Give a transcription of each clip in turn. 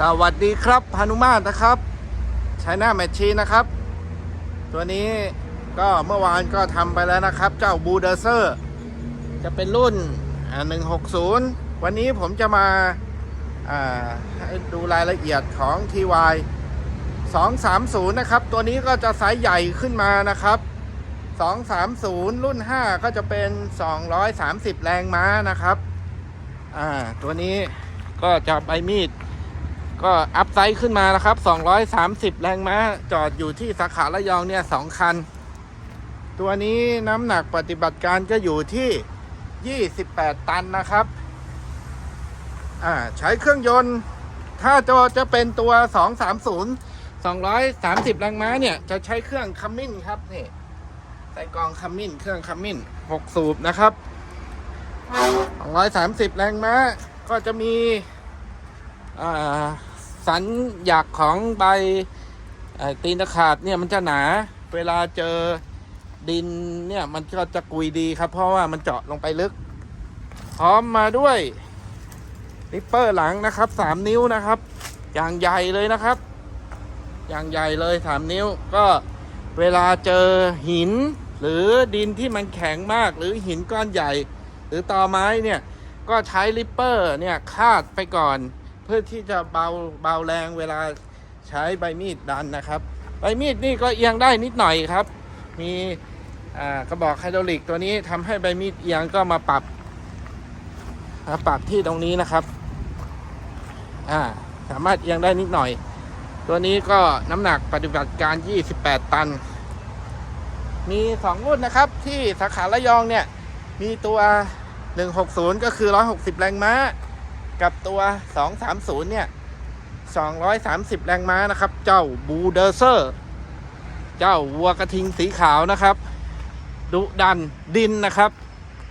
สวัสดีครับพานุมาตนะครับใช้หน้าแมชชีนะครับ ตัวนี้ก็เมื่อวานก็ทำไปแล้วนะครับ เจ้าบูเดอร์เซอร์ จะเป็นรุ่นอ่า160 วันนี้ผมจะมาให้ดูรายละเอียดของ TY 230 นะครับ ตัวนี้ก็จะไซส์ใหญ่ขึ้นมานะครับ 230 รุ่น 5 ก็จะเป็น 230 แรงม้านะครับ ตัวนี้ก็จะใบมีด ก็อัพไซด์ขึ้นมานะครับ 230 แรงม้า จอดอยู่ที่สาขาระยองเนี่ยสองคัน ตัวนี้น้ำหนักปฏิบัติการก็อยู่ที่ 28 ตันนะครับอ่าใช้เครื่องยนต์ ถ้าจะจะเป็นตัว 230 230 แรงม้าเนี่ย จะใช้เครื่องคัมมินครับนี่ใส่กองคัมมินเครื่องคัมมิน6 สูบนะครับ 230 แรงม้าก็จะมี สันหยักของใบตีนตะขาบเนี่ยมันจะหนา เวลาเจอดินเนี่ยมันก็จะกุยดีครับ เพราะว่ามันเจาะลงไปลึก พร้อมมาด้วยริปเปอร์หลังนะครับสามนิ้วนะครับ อย่างใหญ่เลยนะครับ อย่างใหญ่เลยสามนิ้ว ก็เวลาเจอหิน หรือดินที่มันแข็งมาก หรือหินก้อนใหญ่ หรือตอไม้เนี่ย ก็ใช้ริปเปอร์เนี่ยคาดไปก่อน เพื่อที่จะเบาเบาแรงเวลาใช้ใบมีดดันนะครับ ใบมีดนี่ก็เอียงได้นิดหน่อยครับ มีกระบอกไฮดรอลิกตัวนี้ทำให้ใบมีดเอียงก็มาปรับมาปรับที่ตรงนี้นะครับอ่าสามารถเอียงได้นิดหน่อย ตัวนี้ก็น้ำหนักปฏิบัติการ 28 ตัน มีสองรุ่นนะครับ ที่สาขาระยองเนี่ย มีตัว 160 ก็คือ 160 แรงม้า กับตัว 230 เนี่ย 230 แรงม้านะครับ เจ้าบูเดอร์เซอร์ เจ้าวัวกระทิงสีขาวนะครับ ดุดันดินนะครับ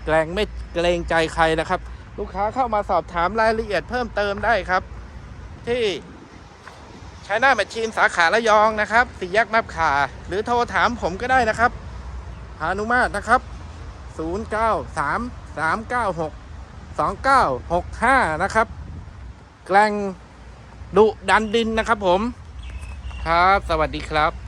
แกลงไม่เกรงใจใครนะครับ ลูกค้าเข้ามาสอบถามรายละเอียดเพิ่มเติมได้ครับ ที่ช้หน้าแมชชีนสาขาระยองนะครับสี่แยกนับขา หรือโทรถามผมก็ได้นะครับพานุมาตนะครับ 093 396 2965 นะครับ แกลงดุดันดินนะครับผม ครับ สวัสดีครับ